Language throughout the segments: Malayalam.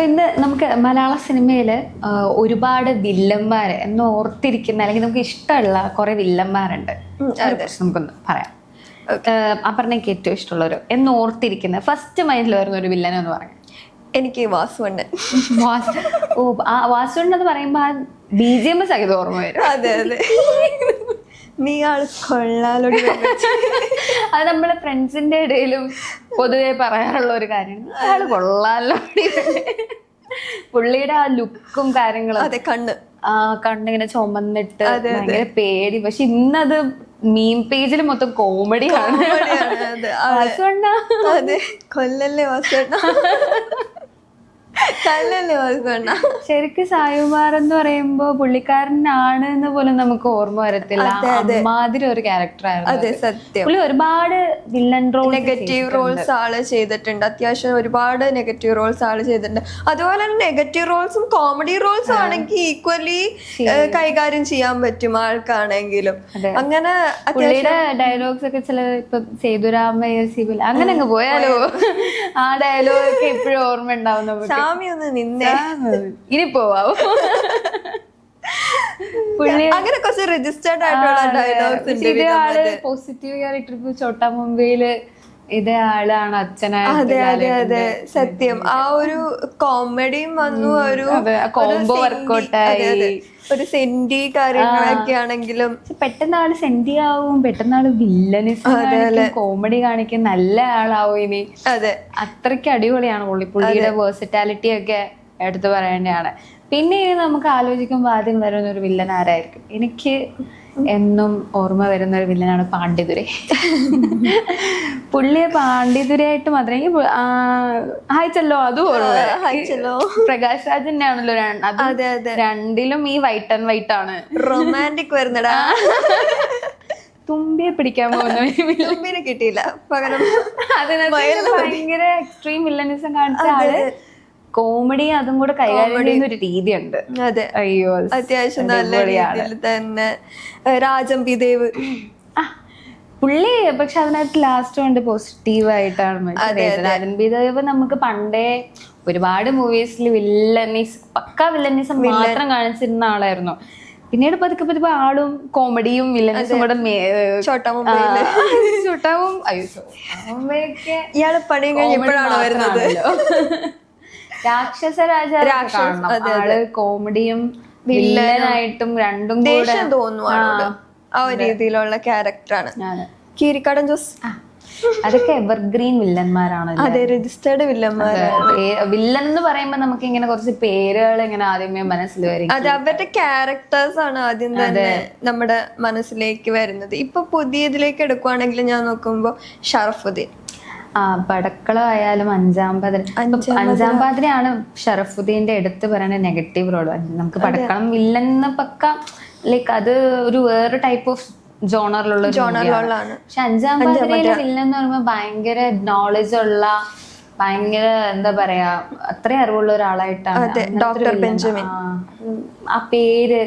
സോ ഇന്ന് നമുക്ക് മലയാള സിനിമയിൽ ഒരുപാട് വില്ലന്മാർ എന്ന് ഓർത്തിരിക്കുന്ന അല്ലെങ്കിൽ നമുക്ക് ഇഷ്ടമുള്ള കുറെ വില്ലന്മാരുണ്ട്. നമുക്കൊന്ന് പറയാം. അപർണയ്ക്ക് ഏറ്റവും ഇഷ്ടമുള്ളൊരു എന്ന് ഓർത്തിരിക്കുന്ന ഫസ്റ്റ് മൈൻഡിൽ വരുന്ന ഒരു വില്ലൻ എന്ന് പറയാം. എനിക്ക് വാസുവണ്ണൻ. വാസു ഓ ആ വാസുണ്ട് എന്ന് പറയുമ്പോൾ ആ ബി ജി എം എസ് ആക്കിയത് ഓർമ്മ വരും. അതെ അതെ. നീ ആൾ അത് നമ്മളെ ഫ്രണ്ട്സിന്റെ ഇടയിലും പൊതുവെ പറയാറുള്ള ഒരു കാര്യമാണ് ആൾ കൊള്ളാലോ പുള്ളിയുടെ ആ ലുക്കും കാര്യങ്ങളും. അതെ കണ്ണ്. ആ കണ്ണിങ്ങനെ ചുമന്നിട്ട് ഭയങ്കര പേടി. പക്ഷെ ഇന്നത് മീം പേജിൽ മൊത്തം കോമഡിയാണ് അതെ. കൊല്ലല്ലേ വാസുവണ്ണ ശരിക്കും സായുമാർ എന്ന് പറയുമ്പോ പുള്ളിക്കാരനാണ് എന്ന് പോലും നമുക്ക് ഓർമ്മ വരത്തില്ല. മാതിരി ഒരു ക്യാരക്ടർ ആയിരുന്നു പുള്ളി ഒരുപാട് വില്ലൻ റോൾ നെഗറ്റീവ് റോൾസ് ആൾ ചെയ്തിട്ടുണ്ട്. അത്യാവശ്യം ഒരുപാട് നെഗറ്റീവ് റോൾസ് ആൾ ചെയ്തിട്ടുണ്ട്. അതുപോലെ തന്നെ നെഗറ്റീവ് റോൾസും കോമഡി റോൾസും ആണെങ്കിൽ ഈക്വലി കൈകാര്യം ചെയ്യാൻ പറ്റും ആൾക്കാണെങ്കിലും. അങ്ങനെ ഡയലോഗ്സ് ഒക്കെ ചില ഇപ്പൊ സേതുരാമയ്യ സിബിൽ അങ്ങനെ അങ്ങ് പോയാലോ? ആ ഡയലോഗ് ഒക്കെ എപ്പോഴും ഓർമ്മ ഉണ്ടാവും നമുക്ക് സ്വാമി ഒന്ന് നിന്നേ ഇനി പോവാം. അങ്ങനെ കുറച്ച് രജിസ്റ്റേർഡ് ആയിട്ടുള്ള ഡയലോഗ്സ് ഉണ്ട് പോസിറ്റീവ് ക്യാരക്ടർ ചോട്ടാ മുംബൈയിൽ ഇതേ ആളാണ് അച്ഛനായിട്ട് അതെ അതെ അതെ. സത്യം. ആ ഒരു കോമഡിയും വന്നു ഒരു കോംബോ വർക്കൗട്ടായി. ഒരു സെന്റി- കാര്യങ്ങളൊക്കെ ആണെങ്കിലും പെട്ടെന്ന് ആൾ സെന്റി ആവും പെട്ടെന്ന് ആൾ വില്ലനിസ് കോമഡി കാണിക്കും നല്ല ആളാവും ഇനി. അതെ. അത്രയ്ക്ക് അടിപൊളിയാണ് പുള്ളിപ്പുള്ളിയുടെ വേഴ്സിറ്റാലിറ്റി ഒക്കെ എടുത്തു പറയേണ്ടതാണ്. പിന്നെ ഇനി നമുക്ക് ആലോചിക്കുമ്പോൾ ആദ്യം വരുന്ന ഒരു വില്ലൻ ആരായിരിക്കും? എനിക്ക് എന്നും ഓർമ്മ വരുന്ന ഒരു വില്ലനാണ് പാണ്ഡിതുരെ. പുള്ളിയെ പാണ്ഡിതുരയായിട്ട് മാത്രമേ ഹായ് ചെല്ലോ അതും ഹായ് ചെല്ലോ. പ്രകാശ് രാജിന്റെ ആണല്ലോ രണ്ടിലും ഈ വൈറ്റ് ആൻഡ് വൈറ്റ് ആണ്. റൊമാന്റിക് വരുന്നടാ. തുമ്പിയെ പിടിക്കാൻ പോകുന്ന തുമ്പിനെ കിട്ടിയില്ല. പകരം ഭയങ്കര എക്സ്ട്രീം വില്ലനിസം കാണിച്ച ആൾ. കോമഡി അതും കൂടെ കൈകാര്യം ചെയ്യുന്ന ഒരു രീതിയുണ്ട്. അതെ. അയ്യോ അത്യാവശ്യം നല്ല രീതിയിൽ തന്നെ രാജം രാജംബി ദേവ്. ആ, പുള്ളി പക്ഷെ അതിനകത്ത് ലാസ്റ്റ് കൊണ്ട് പോസിറ്റീവ് ആയിട്ടാണ് അരുൺബിദേവ് നമുക്ക് പണ്ടേ ഒരുപാട് മൂവീസിൽ വില്ലനീസ് പക്ക വില്ലനീസം മാത്രം കാണിച്ചിരുന്ന ആളായിരുന്നു. പിന്നീട് പതുക്കെ പതുക്കെ ആളും കോമഡിയും വില്ലനീസും കൂടെ മേ- ചോട്ടാ ആ, മുംബൈയിൽ ചുട്ടവും അയ്യോ ഇയാൾ പണിയും കഴിഞ്ഞപ്പോഴാണോ വരുന്നത്? രാക്ഷസ രാജാവ് കോമഡിയും വില്ലനായിട്ടും രണ്ടും ദേഷ്യം തോന്നുവാണ് ആ ഒരു രീതിയിലുള്ള ക്യാരക്ടറാണ്. ആണ്. കീരിക്കാടൻ ജോസ്. അതൊക്കെ എവർഗ്രീൻ വില്ലന്മാരാണ് അതെ രജിസ്റ്റേർഡ് വില്ലന്മാർ വില്ലൻ എന്ന് പറയുമ്പോ നമുക്ക് ഇങ്ങനെ കുറച്ച് പേരുകൾ ഇങ്ങനെ ആദ്യമേ മനസ്സിൽ വരും അത് അവരുടെ ക്യാരക്ടേഴ്സ് ആണ് ആദ്യം തന്നെ നമ്മുടെ മനസ്സിലേക്ക് വരുന്നത്. ഇപ്പൊ പുതിയതിലേക്ക് എടുക്കുവാണെങ്കിൽ ഞാൻ നോക്കുമ്പോ ഷറഫുദ്ദീൻ. ആ പടക്കളം ആയാലും അഞ്ചാം പാതിര അഞ്ചാം പാതിരയാണ് ഷറഫുദ്ദീന്റെ എടുത്ത് പറയുന്ന നെഗറ്റീവ് റോൾ നമുക്ക് പടക്കളം ഇല്ലെന്ന് പക്ക ലൈക്ക് അത് ഒരു വേറെ ടൈപ്പ് ഓഫ് ജോണറിലുള്ള പക്ഷെ അഞ്ചാം പാതിരയിലെ വില്ലൻ എന്ന് പറയുമ്പോൾ ഭയങ്കര നോളജ് ഉള്ള ഭയങ്കര എന്താ പറയാ അത്രയും അറിവുള്ള ഒരാളായിട്ടാണ്. ഡോക്ടർ ആ, പേര്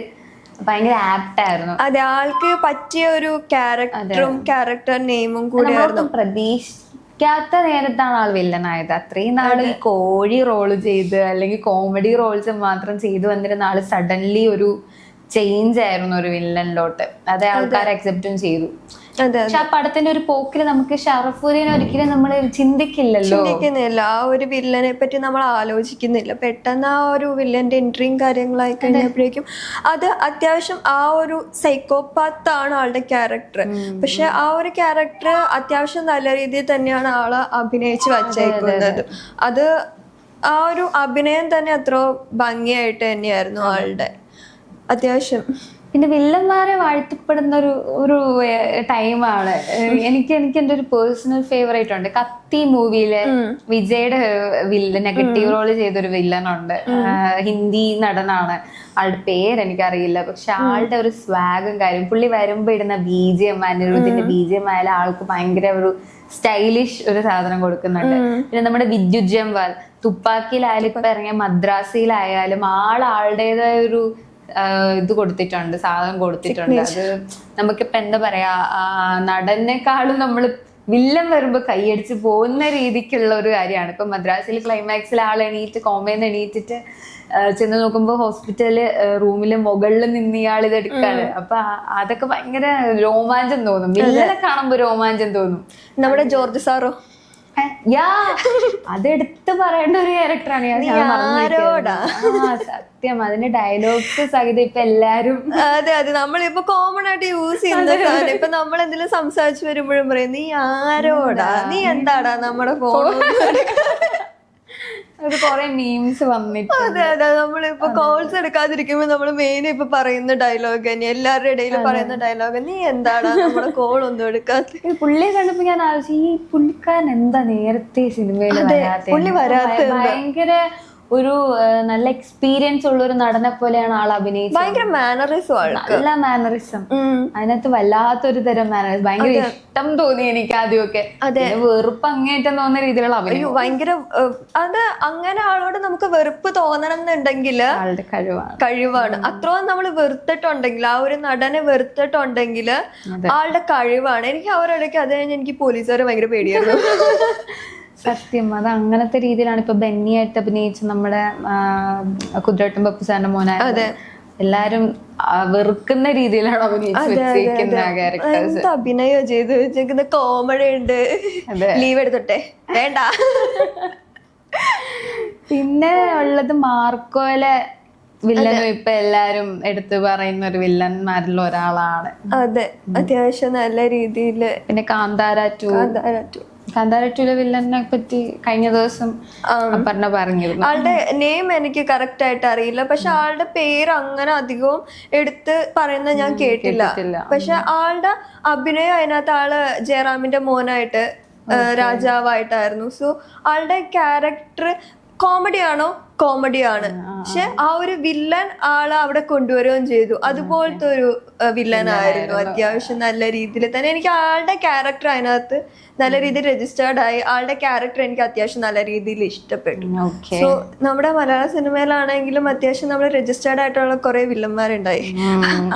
ഭയങ്കര ആപ്റ്റായിരുന്നു അതെ ആൾക്ക് പറ്റിയ ഒരു ക്യാരക്ടറും ക്യാരക്ടർ നെയിമും കൂടി നമ്മളൊട്ടും പ്രതീക്ഷിക്കാത്ത നേരത്താണ് ആൾ വില്ലനായത്. അത്രയും നാൾ ഈ കോഴി റോൾ ചെയ്ത് അല്ലെങ്കിൽ കോമഡി റോൾസ് മാത്രം ചെയ്തു വന്നിരുന്ന ആൾ സഡൻലി ഒരു ചേഞ്ച് ആയിരുന്നു ഒരു വില്ലനിലോട്ട് അതേ ആൾക്കാർ അക്സെപ്റ്റും ചെയ്തു. പക്ഷെ ആ പടത്തിന്റെ ഒരു പോക്കിൽ നമുക്ക് ഷറഫുദ്ദീൻ ഒരിക്കലും നമ്മൾ ചിന്തിക്കില്ലല്ലോ. ചിന്തിക്കുന്നില്ല. ആ ഒരു വില്ലനെ പറ്റി നമ്മൾ ആലോചിക്കുന്നില്ല. പെട്ടെന്ന് ആ ഒരു വില്ലന്റെ എൻട്രിയും കാര്യങ്ങളായി കഴിഞ്ഞപ്പോഴേക്കും അത് അത്യാവശ്യം ആ ഒരു സൈക്കോപാത്ത് ആണ് ആളുടെ ക്യാരക്ടർ പക്ഷെ ആ ഒരു ക്യാരക്ടർ അത്യാവശ്യം നല്ല രീതിയിൽ തന്നെയാണ് ആൾ അഭിനയിച്ച് വച്ചേക്കുന്നത്. അത്. ആ ഒരു അഭിനയം തന്നെ അത്ര ഭംഗിയായിട്ട് തന്നെയായിരുന്നു ആളുടെ. അത്യാവശ്യം. പിന്നെ വില്ലന്മാരെ വാഴ്ത്തപ്പെടുന്ന ഒരു ഒരു ടൈമാണ്. എനിക്ക് എനിക്ക് എന്റെ ഒരു പേഴ്സണൽ ഫേവറേറ്റ് ഉണ്ട്. കത്തി മൂവിയിലെ വിജയുടെ വില്ല നെഗറ്റീവ് റോൾ ചെയ്തൊരു വില്ലനുണ്ട്. ഹിന്ദി നടനാണ്. ആളുടെ പേര് എനിക്കറിയില്ല പക്ഷെ ആളുടെ ഒരു സ്വാഗും കാര്യം. പുള്ളി വരുമ്പോ ഇടുന്ന ബി ജി എം അനിരുദ്ധിന്റെ ബി ജി എം ആയാലും ആൾക്ക് ഭയങ്കര ഒരു സ്റ്റൈലിഷ് ഒരു സാധനം കൊടുക്കുന്നുണ്ട്. പിന്നെ നമ്മുടെ വിദ്യുത് ജംവാൽ തുപ്പാക്കിയിലായാലും ഇപ്പൊ ഇറങ്ങിയ മദ്രാസിയിലായാലും ആൾ ആളുടേതായ ഒരു ഇത് കൊടുത്തിട്ടുണ്ട് സാധനം കൊടുത്തിട്ടുണ്ട്. അത് നമുക്കിപ്പോ എന്താ പറയാ നടനേക്കാളും നമ്മൾ വില്ലൻ വരുമ്പോ കൈയടിച്ച് പോകുന്ന രീതിക്കുള്ള ഒരു കാര്യമാണ്. ഇപ്പൊ മദ്രാസിൽ ക്ലൈമാക്സിൽ ആൾ എണീറ്റ് കോമയിൽ എണീറ്റിട്ട് ചെന്ന് നോക്കുമ്പോ ഹോസ്പിറ്റൽ റൂമിൽ മുകളിൽ നിന്ന് ഇയാൾ ഇത് എടുക്കാണ്. അപ്പൊ അതൊക്കെ ഭയങ്കര രോമാഞ്ചം തോന്നും. വില്ലനെ കാണുമ്പോ രോമാഞ്ചം തോന്നും. നമ്മുടെ ജോർജ് സാറോ? യാ. അതെടുത്ത് പറയേണ്ട ഒരു ക്യാരക്ടറാണ് സത്യം. അതിന്റെ ഡയലോഗ്സ് സഹിതം ഇപ്പൊ എല്ലാരും. അതെ അതെ. നമ്മളിപ്പോ കോമൺ ആയിട്ട് യൂസ് ചെയ്യുന്നത് ഇപ്പൊ നമ്മൾ എന്തെങ്കിലും സംസാരിച്ചു വരുമ്പോഴും പറയും നീ ആരോടാ? നീ എന്താടാ നമ്മുടെ ഫോൺ കൊറേ മീംസ് വന്നിട്ട് അതെ അതെ. നമ്മളിപ്പോ കോൾസ് എടുക്കാതിരിക്കുമ്പോ നമ്മൾ മെയിൻ ഇപ്പൊ പറയുന്ന ഡയലോഗ് തന്നെ. എല്ലാവരുടെ ഇടയിൽ പറയുന്ന ഡയലോഗ് നീ എന്താണ് നമ്മുടെ കോൾ ഒന്നും എടുക്കാത്ത? പുള്ളിയെ കണ്ടപ്പോ ഞാൻ ആലോചിച്ചു ഈ പുള്ളിക്കാരൻ എന്താ നേരത്തെ സിനിമയിൽ പുള്ളി വരാത്ത ഭയങ്കര ഒരു നല്ല എക്സ്പീരിയൻസ് ഉള്ള ഒരു നടനെ പോലെയാണ് ആൾ അഭിനയിച്ചത്. ഭയങ്കര മാനറിസം നല്ല മാനറിസം. അതിനകത്ത് വല്ലാത്തൊരു തരം മാനറിസം ഭയങ്കര ഇഷ്ടം തോന്നി എനിക്ക് ആദ്യമൊക്കെ. അതെ. വെറുപ്പ് അങ്ങേറ്റം തോന്നുന്ന രീതിയിലുള്ള അഭിനയം. ഭയങ്കര അത് അങ്ങനെ ആളോട് നമുക്ക് വെറുപ്പ് തോന്നണം എന്നുണ്ടെങ്കിൽ ആളുടെ കഴിവാണ്. കഴിവാണ്. അത്രയും നമ്മൾ വെറുത്തിട്ടുണ്ടെങ്കിൽ ആ ഒരു നടനെ വെറുത്തിട്ടുണ്ടെങ്കിൽ ആളുടെ കഴിവാണ്. എനിക്ക് അവരിടയ്ക്ക് അത് കഴിഞ്ഞ് എനിക്ക് പോലീസുകാരെ ഭയങ്കര പേടിയായിരുന്നു. സത്യം. അത് അങ്ങനത്തെ രീതിയിലാണ് ഇപ്പൊ ബെന്നിയായിട്ട് അഭിനയിച്ച നമ്മുടെ കുതിരട്ടും പപ്പു സാറിന്റെ മോനായ എല്ലാരും വെറുക്കുന്ന രീതിയിലാണ് അഭിനയിച്ച് വെച്ചിരിക്കുന്ന ആ ക്യാരക്ടേഴ്സ് എന്ത് അഭിനയോ ചെയ്ത് വെച്ചേക്കുന്ന കോമഡി ഉണ്ട്. ലീവ് എടുത്തോട്ടെ. വേണ്ട. പിന്നെ ഉള്ളത് മാർക്കോലെ വില്ലനും ഇപ്പൊ എല്ലാരും എടുത്തു പറയുന്ന ഒരു വില്ലന്മാരിൽ ഒരാളാണ്. അതെ. അത്യാവശ്യം നല്ല രീതിയിൽ പിന്നെ കാന്താര ടു. കാന്താര ടുലെ വില്ലനെ പറ്റി കഴിഞ്ഞ ദിവസം അപർണ പറഞ്ഞിരുന്നു. ആളുടെ നെയിം എനിക്ക് കറക്റ്റ് ആയിട്ട് അറിയില്ല. പക്ഷെ ആളുടെ പേര് അങ്ങനെ അധികവും എടുത്ത് പറയുന്ന ഞാൻ കേട്ടില്ല. പക്ഷെ ആളുടെ അഭിനയം അതിനകത്ത് ആൾ ജയറാമിന്റെ മോനായിട്ട് രാജാവായിട്ടായിരുന്നു. സോ ആളുടെ ക്യാരക്ടർ കോമഡി ആണോ? കോമഡി ആണ്. പക്ഷെ ആ. ഒരു വില്ലൻ ആളെ അവിടെ കൊണ്ടുവരികയും ചെയ്തു. അതുപോലത്തെ ഒരു വില്ലൻ ആയിരുന്നു. അത്യാവശ്യം നല്ല രീതിയിൽ തന്നെ. എനിക്ക് ആളുടെ ക്യാരക്ടർ അതിനകത്ത് നല്ല രീതിയിൽ രജിസ്റ്റേർഡ് ആയി. ആളുടെ ക്യാരക്ടർ എനിക്ക് അത്യാവശ്യം നല്ല രീതിയിൽ ഇഷ്ടപ്പെട്ടു. സോ നമ്മുടെ മലയാള സിനിമയിലാണെങ്കിലും അത്യാവശ്യം നമ്മൾ രജിസ്റ്റേർഡ് ആയിട്ടുള്ള കുറെ വില്ലന്മാരുണ്ടായി.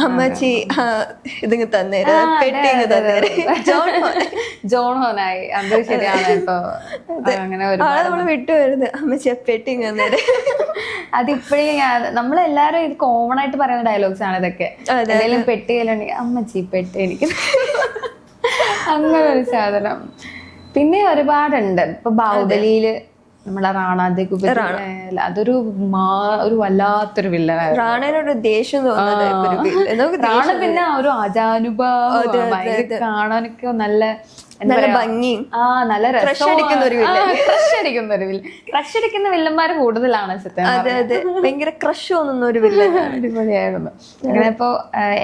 അമ്മച്ചി ഇതിങ് ഇതിങ്ങ് തന്നേര്. പെട്ടിങ് തന്നേര്. ജോൺ ഹോനായി. അത് ശരിയാണ്. അങ്ങനെ നമ്മൾ വിട്ടുവരുന്നത് അമ്മച്ചി പെട്ടിങ് തന്നേര്. അതിപ്പോഴേ ഞാൻ നമ്മളെല്ലാരും ഇത് കോമൺ ആയിട്ട് പറയുന്ന ഡയലോഗ്സ് ആണ് ഇതൊക്കെ. എന്തെങ്കിലും പെട്ടി കയ്യിലുണ്ടെങ്കിൽ അമ്മച്ചി പെട്ടി എനിക്ക്. അങ്ങനെ ഒരു സാധനം. പിന്നെ ഒരുപാടുണ്ട്. ഇപ്പൊ ബാഹുബലിയിൽ നമ്മളെ റാണാദേക്ക് അതൊരു മാ- ഒരു വല്ലാത്തൊരു വില്ലനായിരുന്നു റാണേനോട് ദേഷ്യം തോന്നുന്നത്. റാണ പിന്നെ ഒരു ഭയങ്കര കാണാനൊക്കെ നല്ല നല്ല ഭംഗി. ഭംഗിയും ആ നല്ല രസം ഒരു ക്രഷ് അടിക്കുന്ന ഒരു വില്ല ക്രഷ് അടിക്കുന്ന വില്ലന്മാര് കൂടുതലാണ് സത്യം അതെ അതെ. ഭയങ്കര ക്രഷ് തോന്നുന്ന ഒരു വില്ലൻ. അടിപൊളിയായിരുന്നു. അങ്ങനെ ഇപ്പോ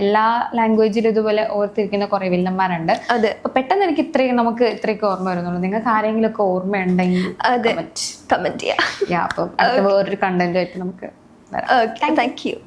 എല്ലാ ലാംഗ്വേജിലും ഇതുപോലെ ഓർത്തിരിക്കുന്ന കുറെ വില്ലന്മാരുണ്ട്. അതെ. പെട്ടെന്ന് എനിക്ക് ഇത്രയും നമുക്ക് ഇത്രയൊക്കെ ഓർമ്മ വരുന്നുള്ളൂ. നിങ്ങൾക്ക് ആരെങ്കിലും ഒക്കെ ഓർമ്മയുണ്ടെങ്കിൽ അതെ. കമന്റ് ചെയ്യാം. അപ്പൊ അടുത്ത വേറൊരു കണ്ടന്റ് ആയിട്ട് നമുക്ക് താങ്ക് യു